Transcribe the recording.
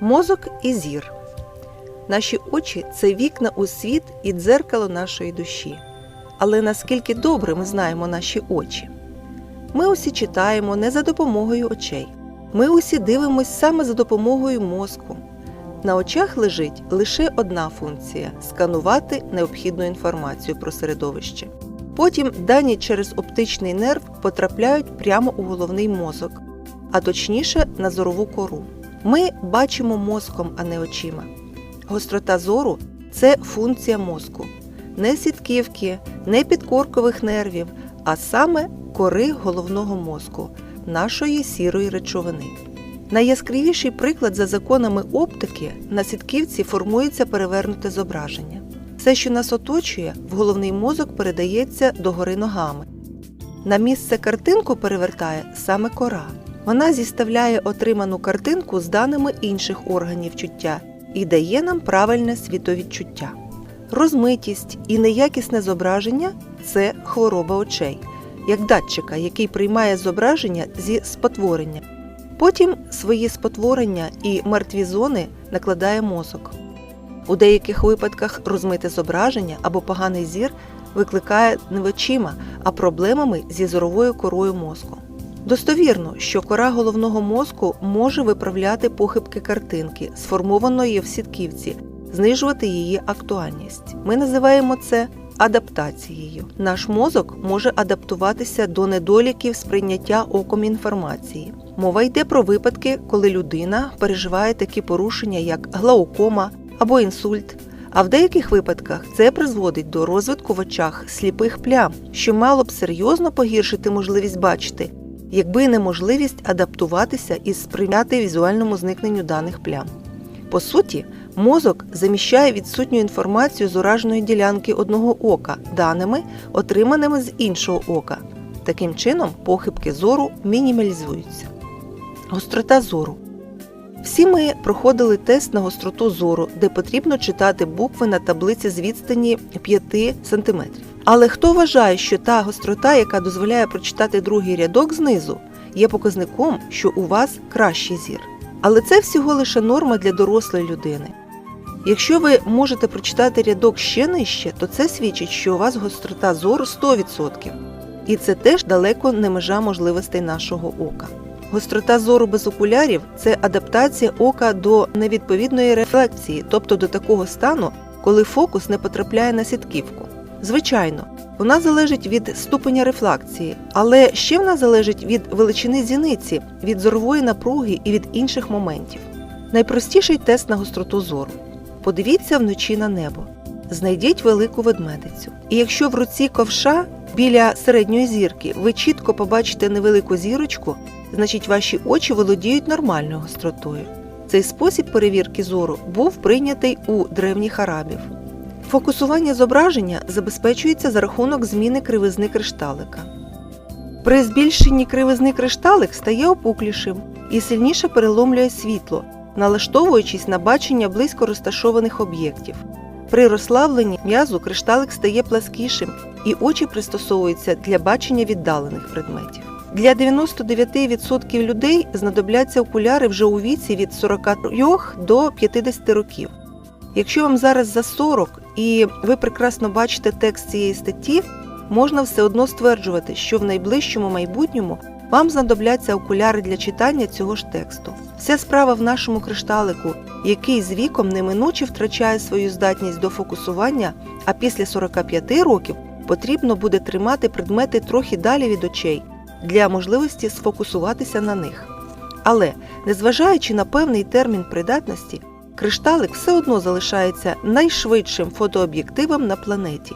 Мозок і зір. Наші очі це вікна у світ і дзеркало нашої душі. Але наскільки добре ми знаємо наші очі? Ми усі читаємо не за допомогою очей. Ми усі дивимось саме за допомогою мозку. На очах лежить лише одна функція сканувати необхідну інформацію про середовище. Потім дані через оптичний нерв потрапляють прямо у головний мозок, а точніше на зорову кору. Ми бачимо мозком, а не очима. Гострота зору це функція мозку, не сітківки, не підкоркових нервів, а саме кори головного мозку, нашої сірої речовини. Найяскравіший приклад за законами оптики на сітківці формується перевернуте зображення. Все, що нас оточує, в головний мозок передається догори ногами. На місце картинку перевертає саме кора. Вона зіставляє отриману картинку з даними інших органів чуття і дає нам правильне світовідчуття. Розмитість і неякісне зображення це хвороба очей, як датчика, який приймає зображення зі спотворення. Потім свої спотворення і мертві зони накладає мозок. У деяких випадках розмите зображення або поганий зір викликає не очима, а проблемами зі зоровою корою мозку. Достовірно, що кора головного мозку може виправляти похибки картинки, сформованої в сітківці, знижувати її актуальність. Ми називаємо це адаптацією. Наш мозок може адаптуватися до недоліків сприйняття оком інформації. Мова йде про випадки, коли людина переживає такі порушення, як глаукома або інсульт. А в деяких випадках це призводить до розвитку в очах сліпих плям, що мало б серйозно погіршити можливість бачити, якби неможливість адаптуватися і сприйняти візуальному зникненню даних плям. По суті, мозок заміщає відсутню інформацію з ураженої ділянки одного ока даними, отриманими з іншого ока. Таким чином, похибки зору мінімалізуються. Гострота зору. Всі ми проходили тест на гостроту зору, де потрібно читати букви на таблиці з відстані 5 см. Але хто вважає, що та гострота, яка дозволяє прочитати другий рядок знизу, є показником, що у вас кращий зір? Але це всього лише норма для дорослої людини. Якщо ви можете прочитати рядок ще нижче, то це свідчить, що у вас гострота зору 100%. І це теж далеко не межа можливостей нашого ока. Гострота зору без окулярів це адаптація ока до невідповідної рефлекції, тобто до такого стану, коли фокус не потрапляє на сітківку. Звичайно, вона залежить від ступеня рефлакції, але ще вона залежить від величини зіниці, від зорової напруги і від інших моментів. Найпростіший тест на гостроту зору. Подивіться вночі на небо, знайдіть велику ведмедицю. І якщо в руці ковша біля середньої зірки ви чітко побачите невелику зірочку, значить ваші очі володіють нормальною гостротою. Цей спосіб перевірки зору був прийнятий у древніх арабів. Фокусування зображення забезпечується за рахунок зміни кривизни кришталика. При збільшенні кривизни кришталик стає опуклішим і сильніше переломлює світло, налаштовуючись на бачення близько розташованих об'єктів. При розслабленні м'язу кришталик стає пласкішим і очі пристосовуються для бачення віддалених предметів. Для 99% людей знадобляться окуляри вже у віці від 43 до 50 років. Якщо вам зараз за 40 і ви прекрасно бачите текст цієї статті, можна все одно стверджувати, що в найближчому майбутньому вам знадобляться окуляри для читання цього ж тексту. Вся справа в нашому кришталику, який з віком неминуче втрачає свою здатність до фокусування, а після 45 років потрібно буде тримати предмети трохи далі від очей для можливості сфокусуватися на них. Але, незважаючи на певний термін придатності, кришталик все одно залишається найшвидшим фотооб'єктивом на планеті.